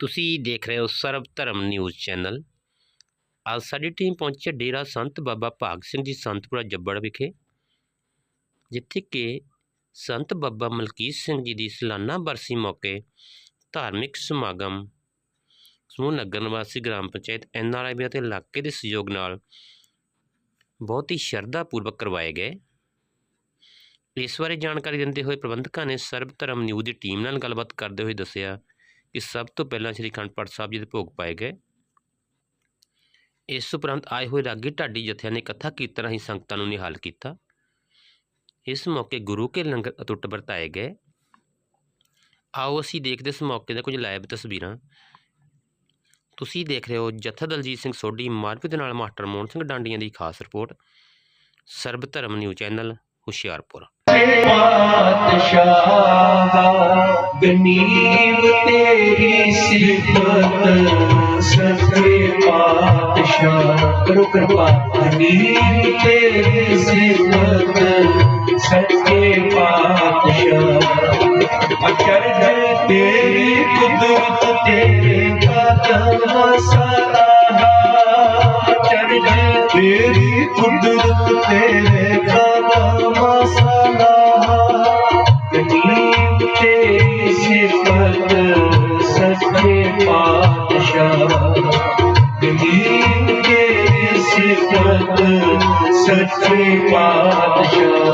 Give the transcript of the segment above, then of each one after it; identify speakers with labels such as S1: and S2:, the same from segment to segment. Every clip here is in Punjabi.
S1: ਤੁਸੀਂ ਦੇਖ ਰਹੇ ਹੋ ਸਰਬ ਧਰਮ ਨਿਊਜ਼ ਚੈਨਲ। ਅੱਜ ਸਾਡੀ ਟੀਮ ਪਹੁੰਚੀ ਹੈ ਡੇਰਾ ਸੰਤ ਬਾਬਾ ਭਾਗ ਸਿੰਘ ਜੀ ਸੰਤਪੁਰਾ ਜੱਬੜ ਵਿਖੇ, ਜਿੱਥੇ ਕਿ ਸੰਤ ਬਾਬਾ ਮਲਕੀਤ ਸਿੰਘ ਜੀ ਦੀ ਸਾਲਾਨਾ ਬਰਸੀ ਮੌਕੇ ਧਾਰਮਿਕ ਸਮਾਗਮ, ਸਮੂਹ ਨਗਰ ਨਿਵਾਸੀ ਗ੍ਰਾਮ ਪੰਚਾਇਤ ਐਨਆਰਆਈ ਅਤੇ ਇਲਾਕੇ ਦੇ ਸਹਿਯੋਗ ਨਾਲ ਬਹੁਤ ਹੀ ਸ਼ਰਧਾ ਪੂਰਵਕ ਕਰਵਾਏ ਗਏ। ਇਸ ਬਾਰੇ ਜਾਣਕਾਰੀ ਦਿੰਦੇ ਹੋਏ ਪ੍ਰਬੰਧਕਾਂ ਨੇ ਸਰਬ ਧਰਮ ਨਿਊਜ਼ ਦੀ ਟੀਮ ਨਾਲ ਗੱਲਬਾਤ ਕਰਦੇ ਹੋਏ ਦੱਸਿਆ ਕਿ ਸਭ ਤੋਂ ਪਹਿਲਾਂ ਸ੍ਰੀ ਅਖੰਡ ਪਾਠ ਸਾਹਿਬ ਜੀ ਦੇ ਭੋਗ ਪਾਏ ਗਏ। ਇਸ ਉਪਰੰਤ ਆਏ ਹੋਏ ਰਾਗੀ ਢਾਡੀ ਜਥਿਆਂ ਨੇ ਕਥਾ ਕੀਰਤਨ ਰਾਹੀਂ ਸੰਗਤਾਂ ਨੂੰ ਨਿਹਾਲ ਕੀਤਾ। ਇਸ ਮੌਕੇ ਗੁਰੂ ਕੇ ਲੰਗਰ ਅਟੁੱਟ ਵਰਤਾਏ ਗਏ। ਆਓ ਅਸੀਂ ਦੇਖਦੇ ਇਸ ਮੌਕੇ ਦੇ ਕੁਝ ਲਾਈਵ ਤਸਵੀਰਾਂ। ਤੁਸੀਂ ਦੇਖ ਰਹੇ ਹੋ ਜਥਾ ਦਲਜੀਤ ਸਿੰਘ ਸੋਢੀ ਮਾਰਪੀ ਦੇ ਨਾਲ ਮਾਸਟਰ ਮੋਹਨ ਸਿੰਘ ਡਾਂਡੀਆਂ ਦੀ ਖਾਸ ਰਿਪੋਰਟ। ਸਰਬ ਧਰਮ ਨਿਊਜ਼ ਚੈਨਲ ਹੁਸ਼ਿਆਰਪੁਰ।
S2: ਪਾਤਸ਼ਾਹ ਗਨੀਮ ਤੇਰੀ ਸਿਫਤ, ਸੱਚੇ ਪਾਤਸ਼ਾਹ। ਕਰੋ ਕਿਰਪਾ ਗਨੀਮ ਤੇਰੀ ਸਿਫਤ, ਸੱਚੇ ਪਾਤਸ਼ਾਹ। ਅਚਰਜ ਤੇਰੀ ਕੁਦਰਤ, ਤੇਰੇ ਕਦਮ ਸਰਾਹਾ ਅਚਰਜ ਤੇਰੀ ਕੁਦਰਤ, ਤੇਰੇ सच्चे पातशाह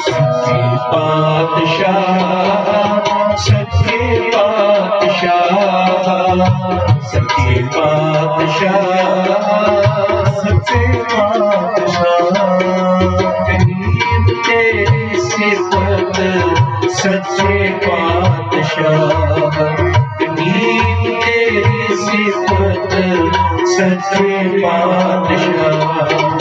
S2: सच्चे पातशाह सच्चे पातशाह सच्चे पातशाह। सच्चे पातशाह तेरी सिफत सच्चे पातशाह तेरी सिफत सच्चे पातशाह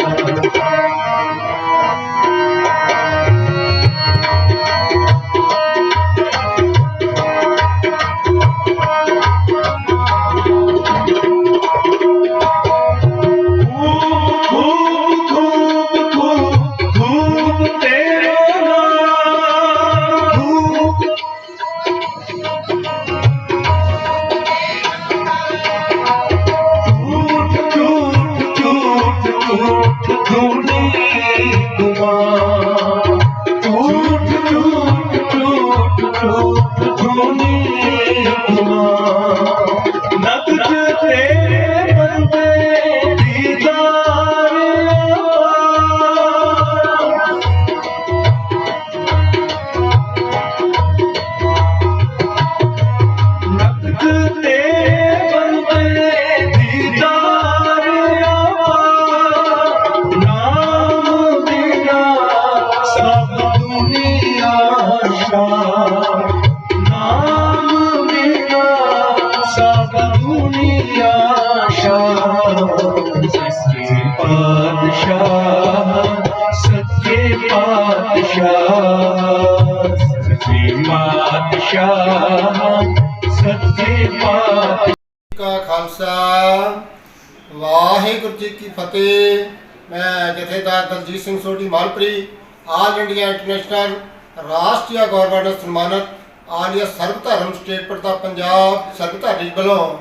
S2: توني کمان ٹوٹو ਪਾਤਸ਼ਾਹ, ਸੱਚੇ ਪਾਤਸ਼ਾਹ।
S3: ਕਾ ਖਾਲਸਾ ਵਾਹਿਗੁਰੂ ਜੀ ਕੀ ਫਤਿਹ। ਮੈਂ ਜਥੇਦਾਰ Daljit Singh Sodhi Malpuri all India international ਰਾਸ਼ਟਰੀ ਗੌਰਵ ਸਨਮਾਨਿਤ ਆਲੀਆ ਸਰਬ ਧਰਮ ਸਟੇਟ ਪ੍ਰਤਾ ਪੰਜਾਬ ਸਰਬ ਧਾਰੀ ਵੱਲੋਂ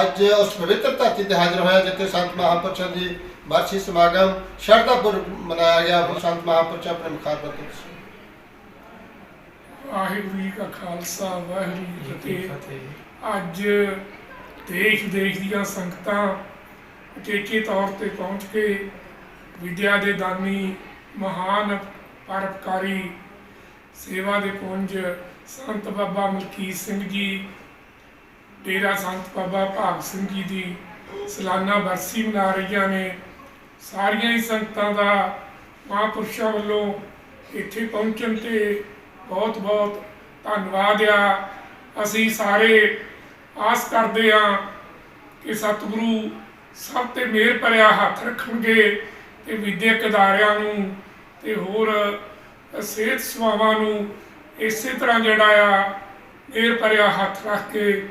S3: ਅੱਜ ਉਸ ਪਵਿੱਤਰ ਧਰਤੀ ਤੇ ਹਾਜ਼ਰ ਹੋਇਆ, ਜਿੱਥੇ ਸੰਤ ਮਹਾਂਪੁਰਸ਼ਾਂ ਦੀ ਬਰਸੀ ਸਮਾਗਮ ਸ਼ਰਧਾਪੁਰ ਮਨਾਇਆ ਗਿਆ। ਉਹ ਸੰਤ ਮਹਾਂਪੁਰਸ਼ ਆਪਣੇ ਮੁਖਾਰਬਤ
S4: ਵਾਹਿਗੁਰੂ ਜੀ ਕਾ ਖਾਲਸਾ ਵਾਹਿਗੁਰੂ ਜੀ ਕੀ ਫਤਿਹ। ਅੱਜ ਦੇਸ਼ ਦੇਸ਼ ਦੀਆਂ ਸੰਗਤਾਂ ਉਚੇਚੇ ਤੌਰ ਤੇ ਪਹੁੰਚ ਕੇ ਵਿਦਿਆ ਦੇ ਦਾਨੀ ਮਹਾਨ ਪਰਪਕਾਰੀ ਸੇਵਾ ਦੇ ਪੁੰਜ ਸੰਤ ਬਾਬਾ ਮਲਕੀਤ ਸਿੰਘ ਜੀ ਡੇਰਾ ਸੰਤ ਬਾਬਾ ਭਾਗ ਸਿੰਘ ਜੀ ਦੀ ਸਾਲਾਨਾ ਬਰਸੀ ਮਨਾ ਰਹੀਆਂ ਨੇ। ਸਾਰੀਆਂ ਹੀ ਸੰਗਤਾਂ ਦਾ ਮਹਾਂਪੁਰਸ਼ਾਂ ਵੱਲੋਂ ਇੱਥੇ ਪਹੁੰਚਣ ਤੇ ਬਹੁਤ ਬਹੁਤ ਧੰਨਵਾਦ ਆ। ਅਸੀਂ ਸਾਰੇ ਆਸ ਕਰਦੇ ਆ ਕਿ ਸਤਿਗੁਰੂ ਸਭ ਤੇ ਮਿਹਰ ਭਰਿਆ ਹੱਥ ਰੱਖਣਗੇ ਤੇ ਵਿਦਿਅਕ ਅਦਾਰਿਆਂ ਨੂੰ ਤੇ ਹੋਰ ਸਿਹਤ ਸੇਵਾਵਾਂ ਨੂੰ ਇਸੇ ਤਰ੍ਹਾਂ ਜਿਹੜਾ ਆ, ਮਿਹਰ ਭਰਿਆ ਹੱਥ ਰੱਖ ਕੇ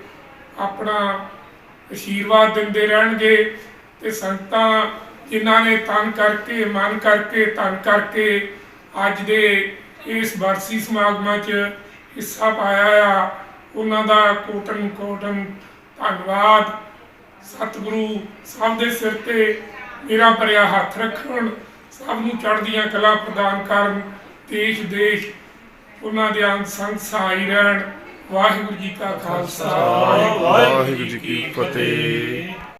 S4: ਆਪਣਾ ਆਸ਼ੀਰਵਾਦ ਦਿੰਦੇ ਰਹਿਣਗੇ ਤੇ ਸੰਗਤਾਂ ਜਿਨ੍ਹਾਂ ਨੇ ਤਨ ਕਰਕੇ, ਮਨ ਕਰਕੇ, ਧਨ ਕਰਕੇ ਅੱਜ ਦੇ ਇਸ ਬਰਸੀ ਸਮਾਗਮਾਂ 'ਚ ਹਿੱਸਾ ਪਾਇਆ ਆ। ਉਹਨਾਂ ਦਾ ਕੋਟਨ ਕੋਟਨ ਧੰਨਵਾਦ। ਸਤਿਗੁਰੂ ਸਭ ਦੇ ਸਿਰ ਤੇ ਮੇਰਾ ਭਰਿਆ ਹੱਥ ਰੱਖਣ। ਸਭ ਨੂੰ ਚੜ੍ਹਦੀਆਂ ਕਲਾ ਪ੍ਰਦਾਨ ਕਰਨ। ਦੇਸ਼ ਦੇਸ਼ ਉਹਨਾਂ ਦੇ ਅੰਗ ਸੰਗ ਸਹਾਈ ਰਹਿਣ। ਵਾਹਿਗੁਰੂ ਜੀ ਕਾ ਖਾਲਸਾ।
S5: ਵਾਹਿਗੁਰੂ ਜੀ ਕੀ ਫਤਿਹ।